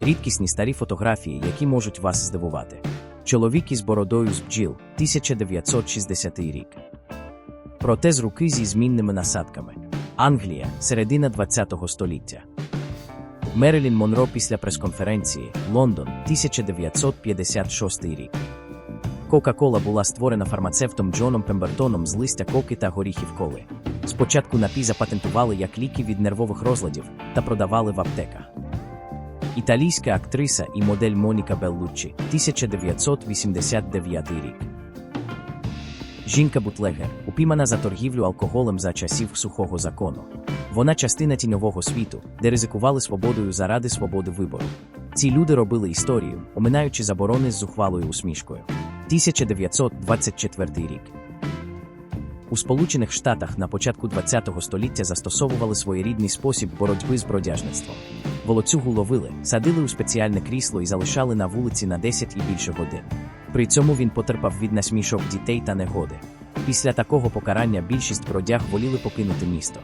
рідкісні старі фотографії, які можуть вас здивувати. Чоловік із бородою з бджіл 1960 рік. Протез руки зі змінними насадками. Англія, середина ХХ століття. Мерилін Монро після прес-конференції Лондон 1956 рік. Кока-кола була створена фармацевтом Джоном Пембертоном з листя коки та горіхів коли. Спочатку напій запатентували як ліки від нервових розладів та продавали в аптеках. Італійська актриса і модель Моніка Беллуччі 1989 рік. Жінка бутлегер, упіймана за торгівлю алкоголем за часів сухого закону. Вона частина тіньового світу, де ризикували свободою заради свободи вибору. Ці люди робили історію, оминаючи заборони з зухвалою усмішкою. 1924 рік. У Сполучених Штатах на початку ХХ століття застосовували своєрідний спосіб боротьби з бродяжництвом. Волоцюгу ловили, садили у спеціальне крісло і залишали на вулиці на 10 і більше годин. При цьому він потерпав від насмішок дітей та негоди. Після такого покарання більшість бродяг воліли покинути місто.